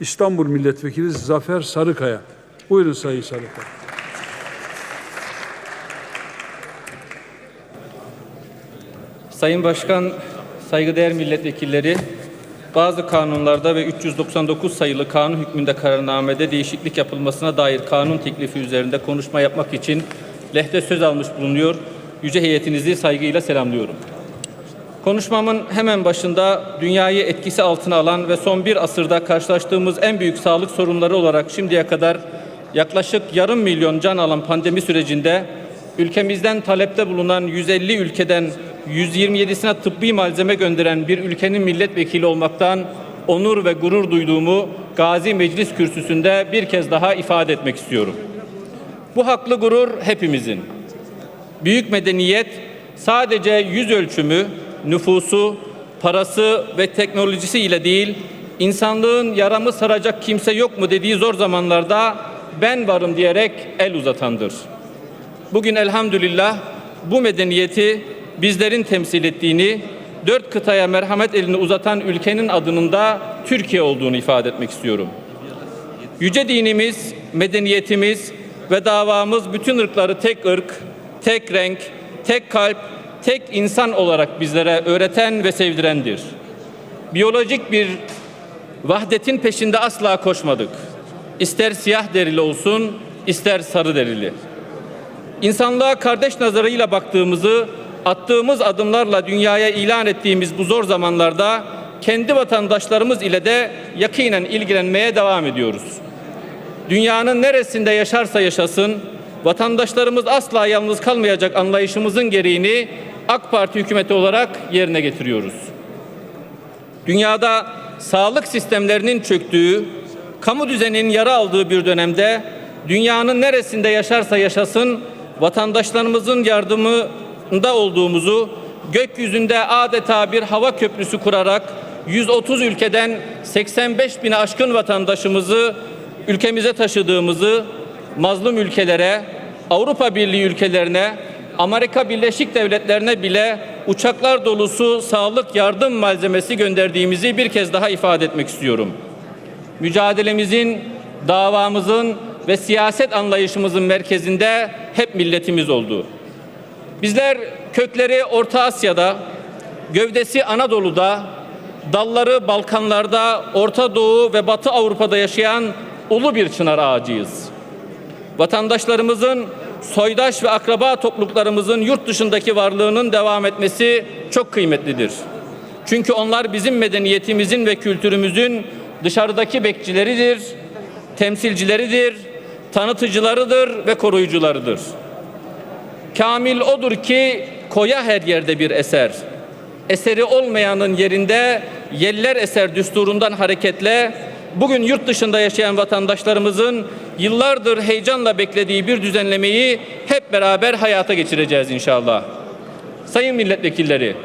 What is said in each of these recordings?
İstanbul Milletvekili Zafer Sarıkaya. Buyurun Sayın Sarıkaya. Sayın Başkan, saygıdeğer milletvekilleri, bazı kanunlarda ve 399 sayılı kanun hükmünde kararnamede değişiklik yapılmasına dair kanun teklifi üzerinde konuşma yapmak için lehte söz almış bulunuyor. Yüce heyetinizi saygıyla selamlıyorum. Konuşmamın hemen başında dünyayı etkisi altına alan ve son bir asırda karşılaştığımız en büyük sağlık sorunları olarak şimdiye kadar yaklaşık yarım milyon can alan pandemi sürecinde ülkemizden talepte bulunan 150 ülkeden 127'sine tıbbi malzeme gönderen bir ülkenin milletvekili olmaktan onur ve gurur duyduğumu Gazi Meclis Kürsüsü'nde bir kez daha ifade etmek istiyorum. Bu haklı gurur hepimizin. Büyük medeniyet sadece yüz ölçümü, nüfusu, parası ve teknolojisi ile değil, insanlığın yaramı saracak kimse yok mu dediği zor zamanlarda ben varım diyerek el uzatandır. Bugün elhamdülillah bu medeniyeti bizlerin temsil ettiğini, dört kıtaya merhamet elini uzatan ülkenin adının da Türkiye olduğunu ifade etmek istiyorum. Yüce dinimiz, medeniyetimiz ve davamız bütün ırkları tek ırk, tek renk, tek kalp, tek insan olarak bizlere öğreten ve sevdirendir. Biyolojik bir vahdetin peşinde asla koşmadık. İster siyah derili olsun, ister sarı derili. İnsanlığa kardeş nazarıyla baktığımızı, attığımız adımlarla dünyaya ilan ettiğimiz bu zor zamanlarda kendi vatandaşlarımız ile de yakinen ilgilenmeye devam ediyoruz. Dünyanın neresinde yaşarsa yaşasın, vatandaşlarımız asla yalnız kalmayacak anlayışımızın gereğini AK Parti hükümeti olarak yerine getiriyoruz. Dünyada sağlık sistemlerinin çöktüğü, kamu düzeninin yara aldığı bir dönemde dünyanın neresinde yaşarsa yaşasın vatandaşlarımızın yardımında olduğumuzu gökyüzünde adeta bir hava köprüsü kurarak 130 ülkeden 85 bine aşkın vatandaşımızı ülkemize taşıdığımızı mazlum ülkelere, Avrupa Birliği ülkelerine, Amerika Birleşik Devletleri'ne bile uçaklar dolusu sağlık yardım malzemesi gönderdiğimizi bir kez daha ifade etmek istiyorum. Mücadelemizin, davamızın ve siyaset anlayışımızın merkezinde hep milletimiz oldu. Bizler kökleri Orta Asya'da, gövdesi Anadolu'da, dalları Balkanlarda, Orta Doğu ve Batı Avrupa'da yaşayan ulu bir çınar ağacıyız. Vatandaşlarımızın, soydaş ve akraba topluluklarımızın yurt dışındaki varlığının devam etmesi çok kıymetlidir. Çünkü onlar bizim medeniyetimizin ve kültürümüzün dışarıdaki bekçileridir, temsilcileridir, tanıtıcılarıdır ve koruyucularıdır. Kamil odur ki koya her yerde bir eser. Eseri olmayanın yerinde yeller eser düsturundan hareketle bugün yurt dışında yaşayan vatandaşlarımızın yıllardır heyecanla beklediği bir düzenlemeyi hep beraber hayata geçireceğiz inşallah. Sayın milletvekilleri,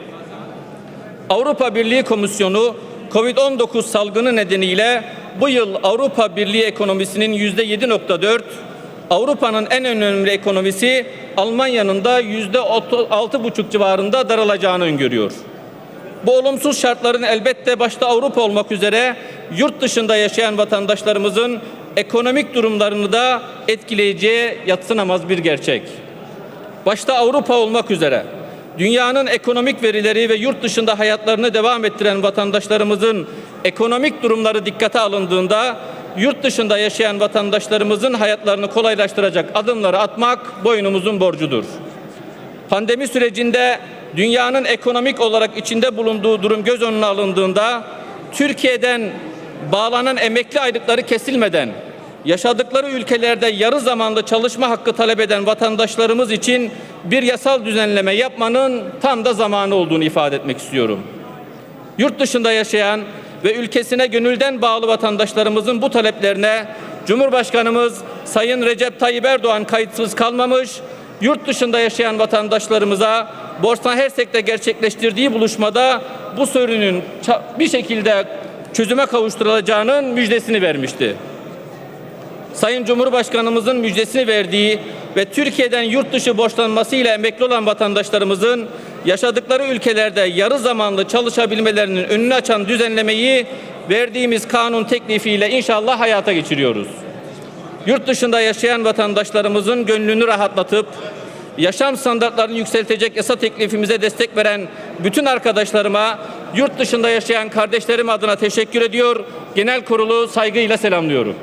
Avrupa Birliği Komisyonu Covid-19 salgını nedeniyle bu yıl Avrupa Birliği ekonomisinin yüzde 7.4, Avrupa'nın en önemli ekonomisi Almanya'nın da yüzde 6.5 civarında daralacağını öngörüyor. Bu olumsuz şartların elbette başta Avrupa olmak üzere yurt dışında yaşayan vatandaşlarımızın ekonomik durumlarını da etkileyeceği yatsınamaz bir gerçek. Başta Avrupa olmak üzere dünyanın ekonomik verileri ve yurt dışında hayatlarını devam ettiren vatandaşlarımızın ekonomik durumları dikkate alındığında yurt dışında yaşayan vatandaşlarımızın hayatlarını kolaylaştıracak adımları atmak boynumuzun borcudur. Pandemi sürecinde dünyanın ekonomik olarak içinde bulunduğu durum göz önüne alındığında Türkiye'den bağlanan emekli aylıkları kesilmeden yaşadıkları ülkelerde yarı zamanlı çalışma hakkı talep eden vatandaşlarımız için bir yasal düzenleme yapmanın tam da zamanı olduğunu ifade etmek istiyorum. Yurt dışında yaşayan ve ülkesine gönülden bağlı vatandaşlarımızın bu taleplerine Cumhurbaşkanımız Sayın Recep Tayyip Erdoğan kayıtsız kalmamış, yurt dışında yaşayan vatandaşlarımıza Borsa Hersek'te gerçekleştirdiği buluşmada bu sorunun bir şekilde çözüme kavuşturulacağının müjdesini vermişti. Sayın Cumhurbaşkanımızın müjdesini verdiği ve Türkiye'den yurt dışı borçlanmasıyla emekli olan vatandaşlarımızın yaşadıkları ülkelerde yarı zamanlı çalışabilmelerinin önünü açan düzenlemeyi verdiğimiz kanun teklifiyle inşallah hayata geçiriyoruz. Yurt dışında yaşayan vatandaşlarımızın gönlünü rahatlatıp yaşam standartlarını yükseltecek yasa teklifimize destek veren bütün arkadaşlarıma, yurt dışında yaşayan kardeşlerim adına teşekkür ediyor. Genel kurulu saygıyla selamlıyorum.